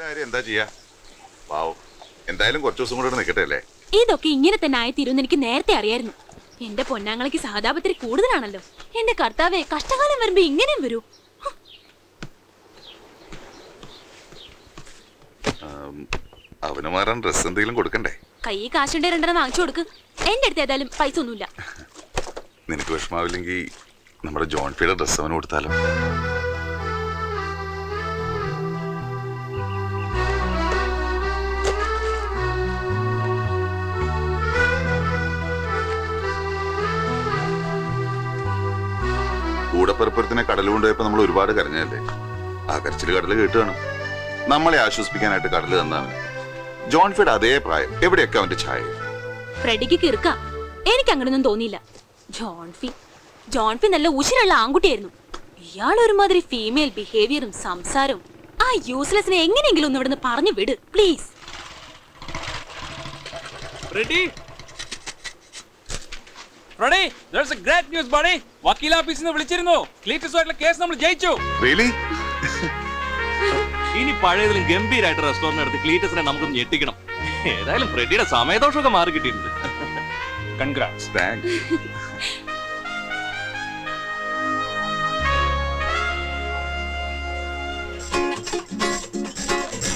കാര്യം എന്താ ചെയ്യാ? വാവ്. എന്തായാലും കുറച്ച് ദിവസം കൂടെ നിൽക്കട്ടെ അല്ലേ? ഇതൊക്കെ ഇങ്ങനെ തന്നെ ആയിത്തീരുമെന്ന് എനിക്ക് നേരത്തെ അറിയായിരുന്നു. എന്റെ പൊന്നാങ്ങളയ്ക്ക് സഹതാപത്തിരി കൂടുതലാണല്ലോ. എന്റെ കർത്താവെ കഷ്ടകാലം വരുമ്പോ ഇങ്ങനെയും വരൂ. ആം, അവന് മാറാൻ ഡ്രസ് എന്തെങ്കിലും കൊടുക്കണ്ടേ? കൈ കാശുണ്ടേ രണ്ടെണ്ണം വാങ്ങിച്ചു കൊടുക്ക്. എന്റെ അടുത്ത് ഏതായാലും പൈസ ഒന്നുമില്ല. നിനക്ക് വിഷമാവില്ലെങ്കിൽ നമ്മുടെ ജോൺഫിയുടെ ഡ്രസ് അവന് കൊടുത്താലോ? കൂടപ്പുറപ്പുറത്തിനെ കടൽ കൊണ്ടുപോയപ്പോ നമ്മൾ ഒരുപാട് കരഞ്ഞല്ലേ ആ കരച്ചിൽ കടൽ കേട്ടുകയാണ് നമ്മളെ ആശ്വസിപ്പിക്കാനായിട്ട് കടൽ തന്നാണ്. ജോൺഫിയുടെ അതേ പ്രായം. എവിടെയൊക്കെ അവന്റെ ഛായ? ഫ്രെഡിക്ക് കിറുക്ക. എനിക്ക് അങ്ങനെയൊന്നും തോന്നിയില്ല. ജോൺഫി. ജോൺഫി നല്ല ഉശിരുള്ള ആൺകുട്ടിയായിരുന്നു. ഇയാൾ ഒരുമാതിരി ഫീമെയിൽ ബിഹേവിയറും സംസാരവും ആ യൂസ്ലെസ്സിനെ എങ്ങനെയെങ്കിലും ഒന്ന് ഇവിടുന്ന് പറഞ്ഞു വിട് please ready there's a great news buddy വക്കീൽ ഓഫീസിൽ നിന്ന് വിളിച്ചിരുന്നു. ക്ലീറ്റസുമായിട്ടുള്ള കേസ് നമ്മൾ ജയിച്ചു. റിയലി ഇനി പഴയതിലും ഗംഭീരമായിട്ട് റെസ്റ്റോറന്റ് എടുത്ത് ക്ലീറ്റസിനെ നമുക്കൊന്ന് ഞെട്ടിക്കണം. ഏതായാലും ഫ്രെഡിയുടെ സമയദോഷമൊക്കെ മാറി കിട്ടിയിട്ടുണ്ട്. Congrats thanks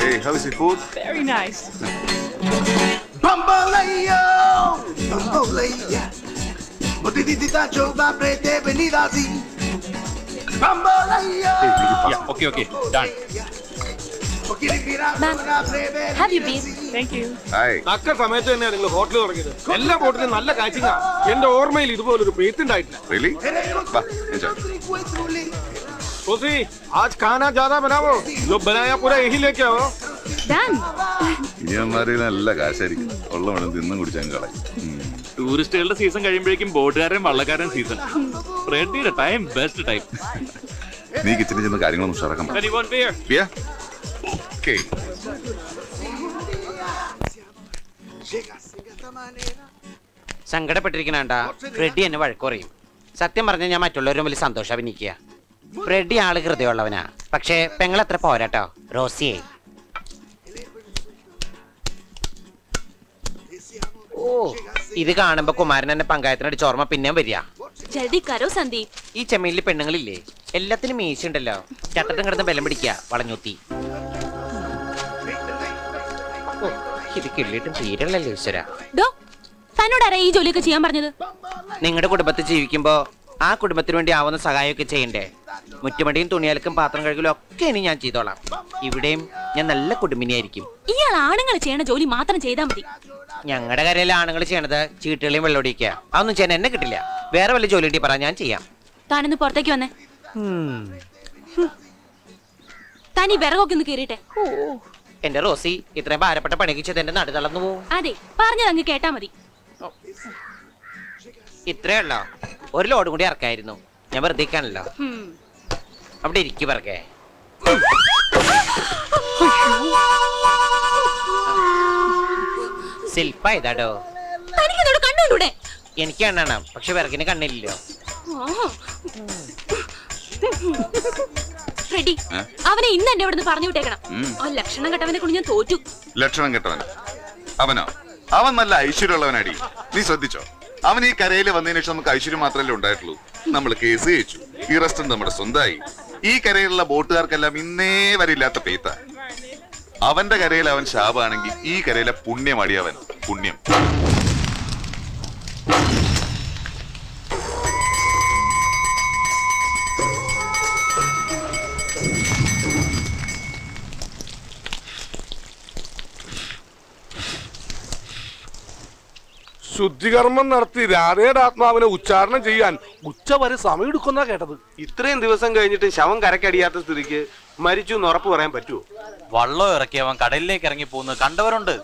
Hey, how is your food? Very nice Bamboleo, bambolea. Motitita choba prete venida así. Bamboleo. Okay okay done Ma'am, have you been? Hi. തക്ക സമയത്ത് തന്നെയാണ് നിങ്ങൾ ഹോട്ടൽ തുടങ്ങിയത് എല്ലാ ഹോട്ടലും നല്ല കാച്ചിങ്ങ എന്റെ ഓർമ്മയിൽ ഇതുപോലൊരു പേത്ത് ഉണ്ടായിട്ടില്ല Really? വാ, enjoy. सोसी आज खाना ज्यादा बनाओ जो बनाया पूरा यही लेके आओ ഡാൻ ഇനിയന്മാര് നല്ല കാശായിരിക്കും ഉള്ള വേണം തിന്നും കുടിച്ചാൽ കളയും ഉം. ടൂറിസ്റ്റുകളുടെ സീസൺ കഴിയുമ്പോഴേക്കും ബോട്ടുകാരൻ വള്ളക്കാരൻ സീസൺ റെഡിയുടെ ടൈം ബെസ്റ്റ് ടൈം നീ കിച്ചണിൽ ചെന്ന് കാര്യങ്ങളൊന്നും ഉഷാറാക്കാൻ പറ. Okay. സങ്കടപ്പെട്ടിരിക്കണണ്ട ഫ്രെഡി എന്നെ വഴക്ക് പറയും സത്യം പറഞ്ഞാൽ ഞാൻ മറ്റുള്ളവരും വലിയ സന്തോഷം അഭിനയിക്കുക. ഫ്രെഡി ആൾ ഹൃദയമുള്ളവനാ. പക്ഷേ പെങ്ങളത്ര പോരാട്ടോ റോസിയെ. ഓ. ഇത് കാണുമ്പോ കുമാരൻ എന്നെ പങ്കായത്തിനടിച്ച് ഓർമ്മ പിന്നെയും വരിക. ജൽദി കരോ സന്ദീപ്? ഈ ചെമ്മീനിൽ പെണ്ണുങ്ങളില്ലേ? എല്ലാത്തിനും മീശുണ്ടല്ലോ ചട്ടത്തും കിടന്ന് ബലം പിടിക്കുക വളഞ്ഞൂത്തി. ഓ, ഇത് കിള്ളിയിട്ടും തീരല്ലല്ലോ ഈശ്വര. ഡോ ഈ ജോലിയൊക്കെ ചെയ്യാൻ പറഞ്ഞത്? നിങ്ങളുടെ കുടുംബത്തിൽ ജീവിക്കുമ്പോ ആ കുടുംബത്തിന് വേണ്ടി ആവുന്ന സഹായമൊക്കെ ചെയ്യണ്ടേ? മുറ്റുമടിയും തുണിയലക്കും പാത്രം കഴുകലും ഒക്കെ ഇനി ഞാൻ ചെയ്തോളാം. ഇവിടെയും ഞാൻ നല്ല കുടുംബിനിയായിരിക്കും. ഇയാൾ ആണുങ്ങൾ ചെയ്യണ ജോലി മാത്രം ചെയ്താൽ മതി. ഞങ്ങളുടെ കരയിലെ ആണുങ്ങൾ ചെയ്യണത്. ചീട്ടുകളെയും വെള്ളമൊടിക്കുക അതൊന്നും ചെയ്യാൻ എന്നെ കിട്ടില്ല. വേറെ വല്ല ജോലി കിട്ടി പറ ഞാൻ ചെയ്യാം. താനൊന്ന് പുറത്തേക്ക് വന്നേ. തനി വിറകൊക്കെ ഒന്ന് കീറിട്ടെ എന്റെ റോസി ഇത്രയും ഭാരപ്പെട്ട പണിക്ക് ചെയ്ത് എന്റെ നടു തളർന്നു പോവും. അതെ പറഞ്ഞത് അങ്ങ് കേട്ടാ മതി. ഇത്രേ ഉള്ളോ? ഒരു ലോഡ് കൂടി ഇറക്കായിരുന്നു. ഞാൻ വെറുതെ ഇരിക്കാണല്ലോ അവിടെ ഇരിക്കു പറക്കേ. ശില്പ ഇതാടോ? തനിക്കെന്നോട് കണ്ടുകൊണ്ടൂടെ എനിക്ക് കണ്ണാണ് പക്ഷെ വിറകിന് കണ്ണില്ലല്ലോ റെഡി. അവനെ ഇന്ന് എന്നെ ഇവിടുന്ന് പറഞ്ഞു വിട്ടേക്കണം. ആ ലക്ഷണം കെട്ടവനെ കൊണ്ട് ഞാൻ തോറ്റു. ലക്ഷണം കെട്ടവൻ. അവനോ? അവൻ നല്ല ഐശ്വര്യമുള്ളവനടി. നീ ശ്രദ്ധിച്ചോ? അവൻ ഈ കരയിൽ വന്നതിന് ശേഷം നമുക്ക് ഐശ്വര്യം മാത്രമല്ലേ ഉണ്ടായിട്ടുള്ളൂ. നമ്മൾ കേസ് ജയിച്ചു. ഈ റെസ്റ്റോറന്റ് നമ്മുടെ സ്വന്തമായി. ഈ കരയിലുള്ള ബോട്ടുകാർക്കെല്ലാം ഇന്നേ വരെ ഇല്ലാത്ത പേത്ത. അവന്റെ കരയിൽ അവൻ ശാപാണെങ്കിൽ ഈ കരയിലെ പുണ്യമടി അവൻ. പുണ്യം. ശുദ്ധികർമ്മം നടത്തി രാധയുടെ ആത്മാവിനെ ഉച്ചാരണം ചെയ്യാൻ ഉച്ച വരെ സമയമെടുക്കുന്ന കേട്ടത്. ഇത്രയും ദിവസം കഴിഞ്ഞിട്ട് ശവം കരക്കടിയാത്ത സ്ഥിതിക്ക് മരിച്ചു എന്ന് ഉറപ്പ് പറയാൻ പറ്റുമോ വള്ളം ഇറക്കി അവൻ കടലിലേക്ക് ഇറങ്ങി പോകുന്നത് കണ്ടവരുണ്ട്.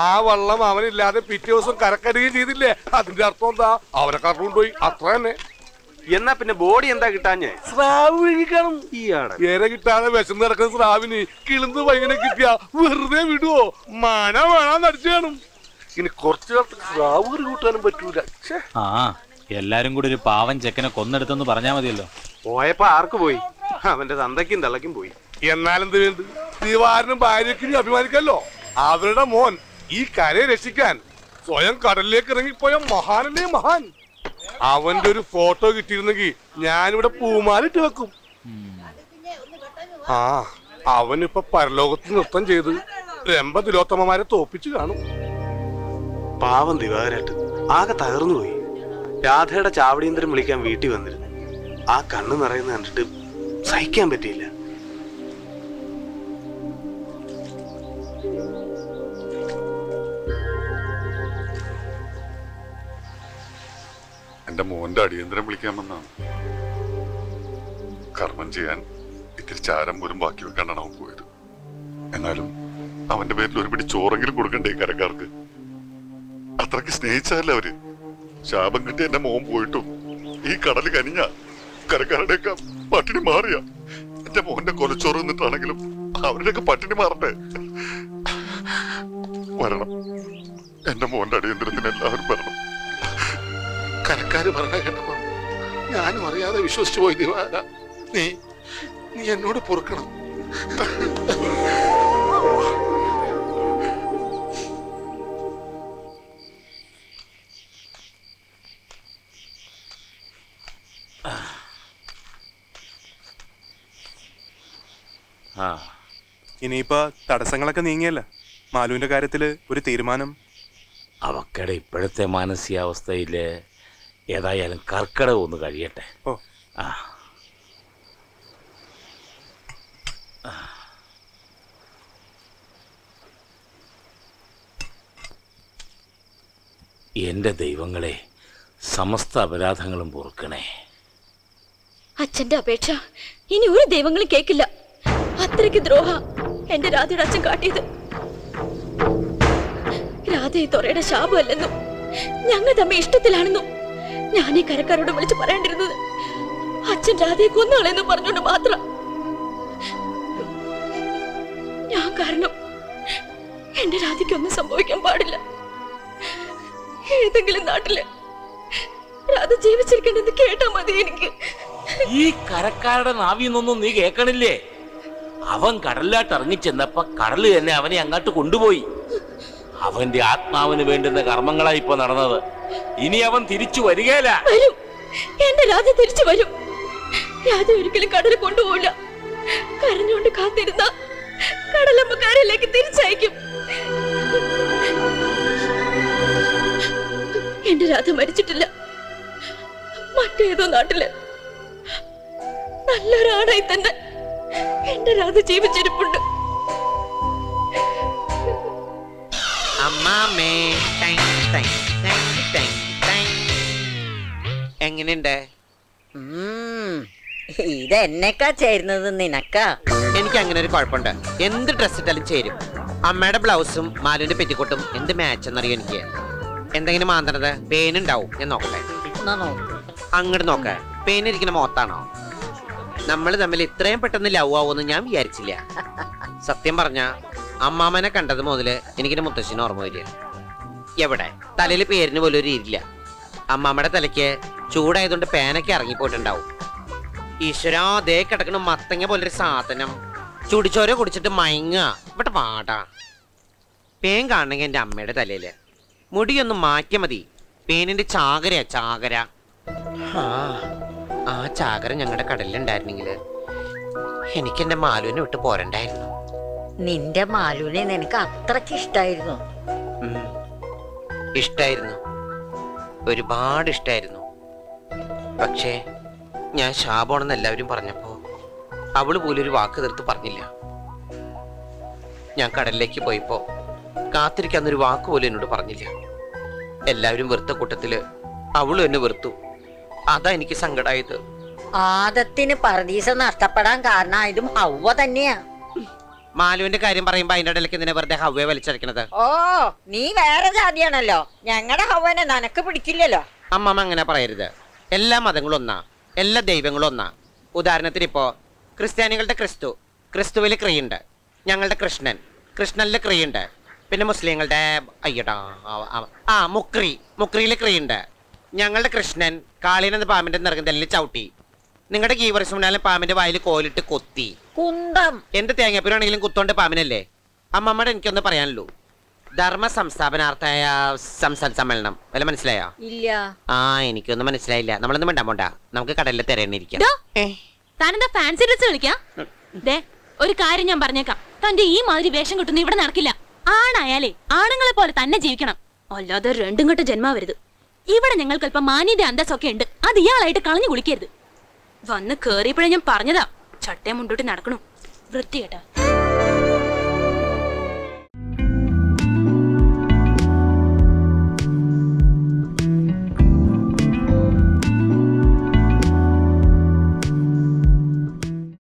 ആ വള്ളം അവനില്ലാതെ പിറ്റേ ദിവസം കരക്കരുകയും ചെയ്തില്ലേ? അതിന്റെ അർത്ഥം എന്താ? അവനെ കറണ്ടുപോയി അത്ര തന്നെ. എന്നാ പിന്നെ ബോഡി എന്താ കിട്ടാഞ്ഞേ? സ്രാവ് കഴിക്കണം ഈയാടെ ഏറെ കിട്ടാതെ വിശന്ന് നടക്കുന്ന സ്രാവിന് കിളിന്ന് പയ്യനെ കിട്ടിയ വെറുതെ വിടുവോ? മന വേണം നടിച്ചു കാണും. ഇനി കുറച്ചു കാലത്ത് സ്രാവ് കറി കൂട്ടാനും പറ്റൂല. ആ എല്ലാരും കൂടി ഒരു പാവൻ ചെക്കനെ കൊന്നെടുത്തെന്ന് പറഞ്ഞാ മതിയല്ലോ. പോയപ്പോ ആർക്ക് പോയി? അവന്റെ തന്തയ്ക്കും തള്ളയ്ക്കും പോയി. എന്നാലെന്ത് വേണ്ട ദിവാരനും ഭാര്യയ്ക്ക് ഇനി അഭിമാനിക്കല്ലോ. അവരുടെ മോൻ ഈ കരയെ രക്ഷിക്കാൻ സ്വയം കടലിലേക്ക് ഇറങ്ങിപ്പോയ മഹാനല്ലേ മഹാൻ? അവന്റെ ഒരു ഫോട്ടോ കിട്ടിയിരുന്നെങ്കിൽ ഞാനിവിടെ പൂമാലിട്ട് വെക്കും. ആ അവനിപ്പൊ പരലോകത്ത് നൃത്തം ചെയ്ത് രമ്പ തിലോത്തമ്മമാരെ തോപ്പിച്ചു കാണും. പാവം ദിവാകരായിട്ട് ആകെ തകർന്നുപോയി. രാധയുടെ ചാവടിയന്തരം വിളിക്കാൻ വീട്ടിൽ വന്നിരുന്നു. ആ കണ്ണ് നിറയുന്ന കണ്ടിട്ട് സഹിക്കാൻ പറ്റിയില്ല. എന്റെ മോന്റെ അടിയന്തരം വിളിക്കാമെന്നാണ് കർമ്മം ചെയ്യാൻ ഇത്തിരി ചാരം പോലും ബാക്കി വെക്കാണ്ടാണ് അവൻ പോയത്. എന്നാലും അവന്റെ പേരിൽ ഒരു പിടി ചോറെങ്കിലും കൊടുക്കണ്ടേ കരക്കാർക്ക്? അത്രയ്ക്ക് സ്നേഹിച്ചതല്ല അവർ? ശാപം കിട്ടി എന്റെ മോൻ പോയിട്ടും ഈ കടൽ കനിഞ്ഞ കരക്കാരുടെയൊക്കെ പട്ടിണി മാറിയ. എന്റെ മോന്റെ കൊലച്ചോറ് നിന്നിട്ടാണെങ്കിലും അവരുടെയൊക്കെ പട്ടിണി മാറട്ടെ. വരണം. എന്റെ മോന്റെ അടിയന്തരത്തിന് എല്ലാവരും വരണം. കരക്കാര് പറഞ്ഞ കേട്ടപ്പോ ഞാനും അറിയാതെ വിശ്വസിച്ചു പോയി ദിവാര നീ നീ എന്നോട് പൊറുക്കണം. ഇനിയിപ്പോ തടസ്സങ്ങളൊക്കെ നീങ്ങിയല്ല? മാലുവിന്റെ കാര്യത്തിൽ ഒരു തീരുമാനം. അവക്കടെ ഇപ്പോഴത്തെ മാനസികാവസ്ഥയിൽ ഏതായാലും കർക്കിടകം ഒന്ന് കഴിയട്ടെ. ഓ. ആ. എന്റെ ദൈവങ്ങളെ സമസ്ത അപരാധങ്ങളും പൊറുക്കണേ. അച്ഛന്റെ അപേക്ഷ ഇനി ഒരു ദൈവങ്ങളും കേക്കില്ല. അത്രയ്ക്ക് ദ്രോഹ. എന്റെ രാധയുടെ അച്ഛൻ കാട്ടിയത്. രാധ ഈ തൊറയുടെ ശാപമല്ലെന്നും ഞങ്ങൾ തമ്മിൽ ഇഷ്ടത്തിലാണെന്നും ഞാൻ ഈ കരക്കാരോട് വിളിച്ച് പറയേണ്ടിരുന്നത്. അച്ഛൻ രാധയെ കൊന്നാളെന്ന് പറഞ്ഞുകൊണ്ട് മാത്രം. ഞാൻ കാരണം എന്റെ രാധയ്ക്കൊന്നും സംഭവിക്കാൻ പാടില്ല. ഏതെങ്കിലും നാട്ടിൽ രാധ ജീവിച്ചിരിക്കണമെന്ന് കേട്ടാ മതി എനിക്ക്. ഈ കരക്കാരുടെ നാവിന്നൊന്നും നീ കേൾക്കണില്ലേ? അവൻ കടലിലോട്ട് ഇറങ്ങിച്ചെന്നപ്പോ കടൽ തന്നെ അവനെ അങ്ങോട്ട് കൊണ്ടുപോയി. അവന്റെ ആത്മാവിന് വേണ്ടുന്ന കർമ്മങ്ങളാ ഇപ്പൊ നടന്നത്. ഇനി അവൻ തിരിച്ചു വരികയില്ല തിരിച്ചു വരും. കൊണ്ടുപോകില്ല കരഞ്ഞുകൊണ്ട് കാത്തിരുന്ന എന്റെ രാധ മരിച്ചിട്ടില്ല. മറ്റേതോ നാട്ടിൽ. നല്ലൊരാണായി തന്നെ. എന്റെ രാധ ജീവിച്ചിരിപ്പുണ്ട്. അമ്മാമേ tie, tie, tie, tie, tie. എങ്ങനെയുണ്ട്? ഇത് എന്നെക്കാ ചേരുന്നത് നിനക്കാ? എനിക്ക് അങ്ങനെ ഒരു കുഴപ്പമുണ്ട്. എന്ത് ഡ്രസ് ഇട്ടാലും ചേരും. അമ്മയുടെ ബ്ലൗസും മാലിന്റെ പെറ്റിക്കോട്ടും എന്ത് മാച്ച് എന്നറിയോ എനിക്ക്? എന്തെങ്കിലും മാന്തണത് പേനുണ്ടാവും. ഞാൻ നോക്കട്ടെ. അങ്ങോട്ട് നോക്ക. പേനിരിക്കുന്ന മോത്താണോ നമ്മൾ തമ്മിൽ ഇത്രയും പെട്ടെന്ന് ലവ് ആവുമെന്ന് ഞാൻ വിചാരിച്ചില്ല. സത്യം പറഞ്ഞ അമ്മാമനെ കണ്ടത് മുതൽ എനിക്കിന്റെ മുത്തശ്ശിന് ഓർമ്മ വരിക. എവിടെ? തലയിൽ പേരിന് പോലും ഒരു ഇരില്ല അമ്മാമ്മയുടെ തലയ്ക്ക് ചൂടായതുകൊണ്ട് പേനൊക്കെ ഇറങ്ങിപ്പോയിട്ടുണ്ടാവും. ഈശ്വരാ അതേ കിടക്കണ മത്തങ്ങ പോലൊരു സാധനം. ചുടിച്ചോരോ കുടിച്ചിട്ട് മയങ്ങുക. ഇവിടെ പാടാ പേൻ കാണണമെങ്കിൽ എന്റെ അമ്മയുടെ തലയിൽ. മുടിയൊന്ന് മാറ്റിയ മതി. പേനിന്റെ ചാകരയാ ചാകര. ആ, ആ ചാകര ഞങ്ങളുടെ കടലിലുണ്ടായിരുന്നെങ്കിൽ എനിക്ക് എന്റെ മാലുവിനെ വിട്ട് പോരണ്ടായിരുന്നു. നിന്റെ മാലുവിനെ നിനക്ക് അത്രയ്ക്ക് ഇഷ്ടായിരുന്നു? ഇഷ്ടായിരുന്നു. ഒരുപാട് ഇഷ്ടായിരുന്നു. പക്ഷേ ഞാൻ ശാപമാണെന്ന് എല്ലാവരും പറഞ്ഞപ്പോ അവൾ പോലും ഒരു വാക്ക് തീർത്ത് പറഞ്ഞില്ല. ഞാൻ കടലിലേക്ക് പോയപ്പോ കാത്തിരിക്കാന്നൊരു വാക്ക് പോലും എന്നോട് പറഞ്ഞില്ല. എല്ലാവരും വെറുത്ത കൂട്ടത്തിൽ അവളും എന്നെ വെറുത്തു. അതാ എനിക്ക് സങ്കടായത്. ആദത്തിന് പർദീസ നഷ്ടപ്പെടാൻ കാരണമായതും ഹവ്വ തന്നെയാ. മാലുവിന്റെ കാര്യം പറയുമ്പോ അതിന്റെ ഇടയിലേക്ക് എന്തിനാ വെറുതെ ഹവ്വയെ വലിച്ചടക്കണത്. ഓ നീ വേറെ ജാതിയാണല്ലോ. ഞങ്ങളുടെ ഹവ്വനെ നനക്ക് പിടിക്കില്ലല്ലോ. അമ്മമ്മ അങ്ങനെ പറയരുത്. എല്ലാ മതങ്ങളും ഒന്നാ. എല്ലാ ദൈവങ്ങളും ഒന്നാ. ഉദാഹരണത്തിന് ഇപ്പോ ക്രിസ്ത്യാനികളുടെ ക്രിസ്തു. ക്രിസ്തുവിൽ ക്രിയുണ്ട്. ഞങ്ങളുടെ കൃഷ്ണൻ. കൃഷ്ണനിൽ ക്രിയുണ്ട്. പിന്നെ മുസ്ലിങ്ങളുടെ അയ്യടാ ആ- മുക്രി. മുക്രിയിൽ ക്രിയുണ്ട്. ഞങ്ങളുടെ കൃഷ്ണൻ കാളീനെന്ന പാമ്പിന്റെ നിറകുന്തലിൽ ചവിട്ടി. നിങ്ങളുടെ ഗീവർഷമുണ്ടായാലും പാമ്പിന്റെ വായിൽ കോലിട്ട് കൊത്തി. കുന്തം. എന്റെ തേങ്ങാപ്പൂരാണെങ്കിലും കുത്തോണ്ട് പാമ്പിനല്ലേ? അമ്മമ്മയുടെ എനിക്കൊന്ന് പറയാനുള്ളൂ. ധർമ്മ സംസ്ഥാപനാർത്ഥായ സംസ്ഥാന സമ്മേളനം. വല്ല മനസ്സിലായോ? ഇല്ല. ആ എനിക്കൊന്നും മനസ്സിലായില്ല. നമ്മളൊന്നും വേണ്ട പോണ്ട. നമുക്ക് കടലിൽ തിരയണിരിക്കാം താനെന്താ ഫാൻസി ഡ്രസ് കളിക്കാ? ദേ ഒരു കാര്യം ഞാൻ പറഞ്ഞേക്കാം. തന്റെ ഈ മാതിരി വേഷം കിട്ടുന്ന ഇവിടെ നടക്കില്ല. ആണായാലേ ആണുങ്ങളെ പോലെ തന്നെ ജീവിക്കണം. അല്ലാതെ രണ്ടും കെട്ട ജന്മാവരുത്. ഇവിടെ ഞങ്ങൾക്ക് അല്പം മാന്യത അന്തസ്സൊക്കെ ഉണ്ട്. അത് ഇയാളായിട്ട് കളഞ്ഞു കുളിക്കരുത്. വന്ന് കേറിയപ്പോഴേ ഞാൻ പറഞ്ഞതാ ചട്ടയം മുണ്ടോട്ട് നടക്കണു. വൃത്തികേട്ടാ.